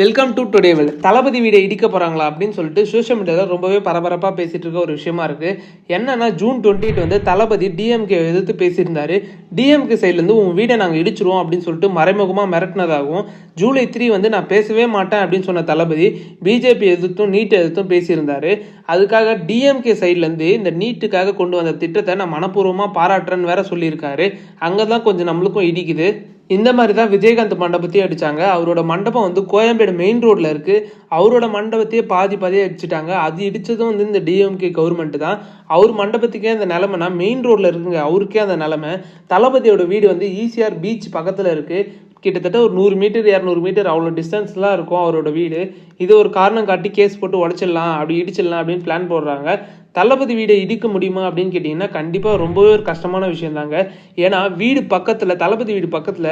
Welcome to today well Thalapathy வீடை இடிக்க போகிறாங்களா அப்படின்னு சொல்லிட்டு சோஷியல் மீடியாவில் ரொம்பவே பரபரப்பாக பேசிகிட்டு இருக்க ஒரு விஷயமா இருக்குது என்னன்னா ஜூன் டுவெண்ட்டி வந்து தளபதி டிஎம்கே எதிர்த்து பேசியிருந்தாரு. டிஎம்கே சைட்லேருந்து உன் வீடை நாங்கள் இடிச்சிருவோம் அப்படின்னு சொல்லிட்டு மறைமுகமாக மிரட்டினதாகவும் ஜூலை த்ரீ வந்து நான் பேசவே மாட்டேன் அப்படின்னு சொன்ன தளபதி பிஜேபி எதிர்த்தும் நீட் எதிர்த்தும் பேசியிருந்தாரு. அதுக்காக டிஎம்கே சைட்லேருந்து இந்த நீட்டுக்காக கொண்டு வந்த திட்டத்தை நான் மனப்பூர்வமாக பாராட்டுறேன்னு வேற சொல்லியிருக்காரு. அங்கே தான் கொஞ்சம் நம்மளுக்கும் இடிக்குது. இந்த மாதிரி தான் விஜயகாந்த் மண்டபத்தையும் அடித்தாங்க அவரோட மண்டபம் வந்து கோயம்பேடு மெயின் ரோட்டில் இருக்குது அவரோட மண்டபத்தையே பாதி பாதியாக அடிச்சிட்டாங்க அது இடித்ததும் வந்து இந்த டிஎம்கே கவர்மெண்ட்டு தான். அவர் மண்டபத்துக்கே அந்த நிலமைனா மெயின் ரோட்டில் இருக்குங்க. அவருக்கே அந்த நிலமை. தளபதியோட வீடு வந்து ஈசிஆர் பீச் பக்கத்தில் இருக்குது கிட்டத்தட்ட ஒரு நூறு மீட்டர் இரநூறு மீட்டர் அவ்வளோ டிஸ்டன்ஸ்லாம் இருக்கும் அவரோட வீடு. இது ஒரு காரணம் காட்டி கேஸ் போட்டு உடச்சிடலாம் அப்படி இடிச்சிடலாம் அப்படின்னு பிளான் போடுறாங்க. தளபதி வீடை இடிக்க முடியுமா அப்படின்னு கேட்டிங்கன்னா கண்டிப்பாக ரொம்பவே ஒரு கஷ்டமான விஷயம் தாங்க ஏன்னா வீடு பக்கத்தில் தளபதி வீடு பக்கத்தில்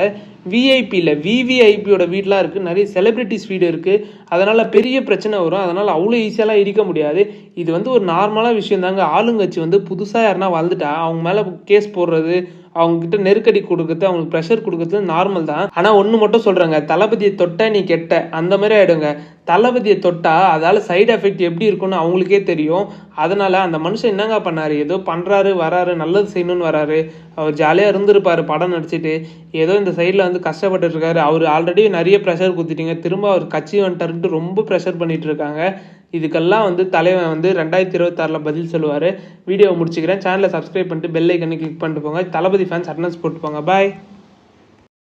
விஐபியில் விவிஐபியோட வீடெலாம் இருக்குது நிறைய செலிப்ரிட்டிஸ் வீடு இருக்குது அதனால் பெரிய பிரச்சனை வரும். அதனால் அவ்வளோ ஈஸியாலாம் இடிக்க முடியாது. இது வந்து ஒரு நார்மலாக விஷயம் தாங்க ஆளுங்கட்சி வந்து புதுசாக யாருன்னா வாழ்ந்துட்டா அவங்க மேலே கேஸ் போடுறது அவங்கக்கிட்ட நெருக்கடி கொடுக்கறது அவங்களுக்கு ப்ரெஷர் கொடுக்கறது நார்மல் தான். ஆனால் ஒன்று மட்டும் சொல்கிறேங்க தளபதியை தொட்ட நீ கெட்ட அந்த மாதிரி ஆகிடுங்க தளபதியை தொட்டால் அதால் சைடு எஃபெக்ட் எப்படி இருக்கும்னு அவங்களுக்கே தெரியும். அதனால் அந்த மனுஷன் என்னங்க பண்ணார்? ஏதோ பண்ணுறாரு வராரு நல்லது செய்யணும்னு வராரு. அவர் ஜாலியாக இருந்திருப்பார் படம் நடிச்சிட்டு. ஏதோ இந்த சைடில் வந்து கஷ்டப்பட்டு இருக்காரு. அவர் ஆல்ரெடி நிறைய ப்ரெஷர் கொடுத்துட்டீங்க திரும்ப அவர் கட்சி வந்துட்டாருன்ட்டு ரொம்ப ப்ரெஷர் பண்ணிட்டு இருக்காங்க. இதுக்கெல்லாம் வந்து தலைவன் வந்து ரெண்டாயிரத்தி இருபத்தாறில் பதில் சொல்லுவார். வீடியோவை முடிச்சுக்கிறேன். சேனலை சப்ஸ்கிரைப் பண்ணிட்டு பெல் ஐக்கனை கிளிக் பண்ணிட்டு போங்க. தளபதி ஃபேன்ஸ் அட்டனன்ஸ் போட்டு போங்க பாய்